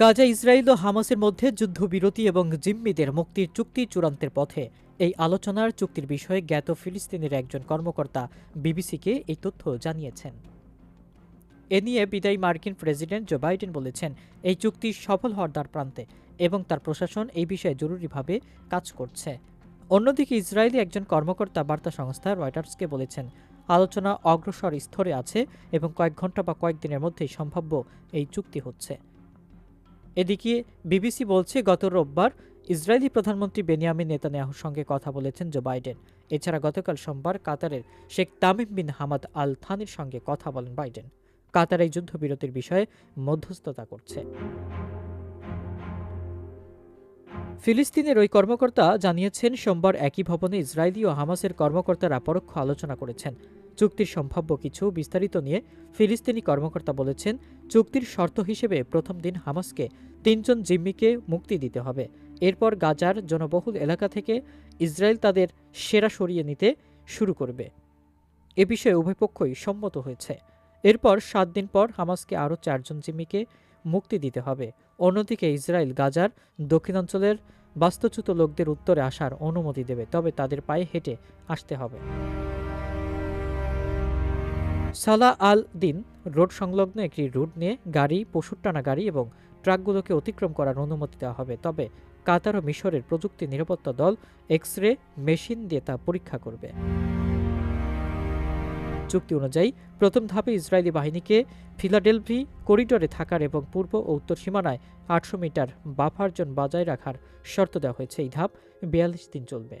Gaza, Israel ও হামাসের মধ্যে যুদ্ধবিরতি এবং জিম্মিদের মুক্তির চুক্তি চূড়ান্তের পথে। এই আলোচনার চুক্তির বিষয়ে জ্ঞাত ফিলিস্তিনের একজন কর্মকর্তা বিবিসিকে এই তথ্য জানিয়েছেন। এ নিয়ে বিদায়ী মার্কিন প্রেসিডেন্ট জো বাইডেন বলেছেন, এই চুক্তি সফল হওয়ার দ্বার প্রান্তে এবং তার প্রশাসন এই বিষয়ে জরুরিভাবে কাজ করছে। অন্যদিকে ইসরায়েলি একজন কর্মকর্তা বার্তা সংস্থা রয়টার্সকে বলেছেন, আলোচনা অগ্রসর স্তরে আছে এবং কয়েক ঘণ্টা বা কয়েকদিনের মধ্যেই সম্ভাব্য এই চুক্তি হচ্ছে। এদিকে বিবিসি বলছে, গত রোববার ইসরায়েলি প্রধানমন্ত্রী বেনিয়ামিন নেতানিয়াহুর সঙ্গে কথা বলেছেন জো বাইডেন। এছাড়া গতকাল সোমবার কাতারের Sheikh Tamim bin Hamad Al থানির সঙ্গে কথা বলেন বাইডেন। কাতার এই যুদ্ধবিরতির বিষয়ে মধ্যস্থতা করছে। ফিলিস্তিনের ওই কর্মকর্তা জানিয়েছেন, সোমবার একই ভবনে ইসরায়েলি ও হামাসের কর্মকর্তারা পরোক্ষ আলোচনা করেছেন। চুক্তির সম্ভাব্য কিছু বিস্তারিত নিয়ে ফিলিস্তিনি কর্মকর্তা বলেছেন, চুক্তির শর্ত হিসেবে প্রথম দিন হামাসকে তিনজন জিম্মিকে মুক্তি দিতে হবে। এরপর গাজার জনবহুল এলাকা থেকে ইসরায়েল তাদের সেরা সরিয়ে নিতে শুরু করবে। এ বিষয়ে উভয় পক্ষই সম্মত হয়েছে। এরপর সাত দিন পর হামাসকে আরও চারজন জিম্মিকে মুক্তি দিতে হবে। অন্যদিকে ইসরায়েল গাজার দক্ষিণাঞ্চলের বাস্তুচ্যুত লোকদের উত্তরে আসার অনুমতি দেবে, তবে তাদের পায়ে হেঁটে আসতে হবে। সালা আল দিন রোড সংলগ্ন একটি রুট নিয়ে গাড়ি, পশুর টানা গাড়ি এবং ট্রাকগুলোকে অতিক্রম করার অনুমতি দেওয়া হবে। তবে কাতার ও মিশরের প্রযুক্তি নিরাপত্তা দল এক্স রে মেশিন দিয়ে তা পরীক্ষা করবে। চুক্তি অনুযায়ী, প্রথম ধাপে ইসরায়েলি বাহিনীকে ফিলাডেলফি করিডোরে থাকার এবং পূর্ব ও উত্তর সীমানায় আটশো মিটার বাফার বজায় রাখার শর্ত দেওয়া হয়েছে। এই ধাপ বিয়াল্লিশ দিন চলবে।